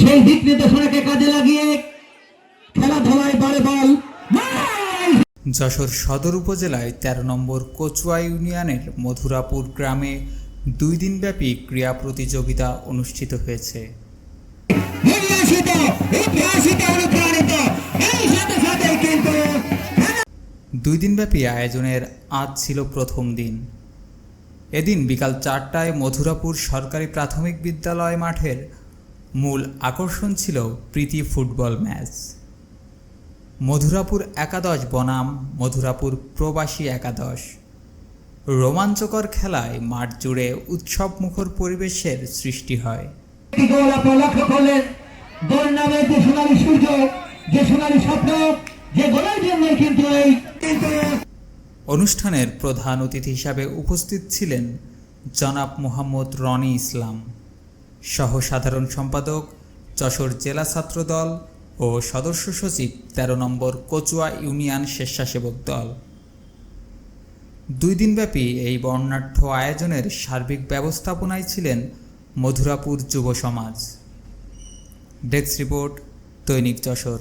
সেই দিক নির্দেশনাকে কাজে লাগিয়ে খেলাধুলায় বারে বল। যশোর সদর উপজেলায় ১৩ নম্বর কচুয়া ইউনিয়নের মধুরাপুর গ্রামে দুই দিনব্যাপী ক্রীড়া প্রতিযোগিতা অনুষ্ঠিত হয়েছে। দুই দিনব্যাপী আয়োজনের আজ ছিল প্রথম দিন। এদিন বিকাল চারটায় মধুরাপুর সরকারি প্রাথমিক বিদ্যালয় মাঠের মূল আকর্ষণ ছিল প্রীতি ফুটবল ম্যাচ। মধুরাপুর একাদশ বনাম মধুরাপুর প্রবাসী একাদশ। রোমাঞ্চকর খেলায় মাঠ জুড়ে উৎসবমুখর পরিবেশের সৃষ্টি হয়। একটি গোল আপনারা লক্ষ্য করলেন গোল নামে যে সোনালী সূর্য যে সোনালী স্বপ্ন যে গোলের জন্য কিন্তু এই অনুষ্ঠানের প্রধান অতিথি হিসাবে উপস্থিত ছিলেন জনাব মোহাম্মদ রনি ইসলাম। সহ সাধারণ সম্পাদক, যশোর জেলা ছাত্রদল ও সদস্য সচিব তেরো নম্বর কচুয়া ইউনিয়ন স্বেচ্ছাসেবক দল। দুই দিনব্যাপী এই বর্ণাঢ্য আয়োজনের সার্বিক ব্যবস্থাপনায় ছিলেন মধুরাপুর যুব সমাজ। ডেস্ক রিপোর্ট দৈনিক যশোর।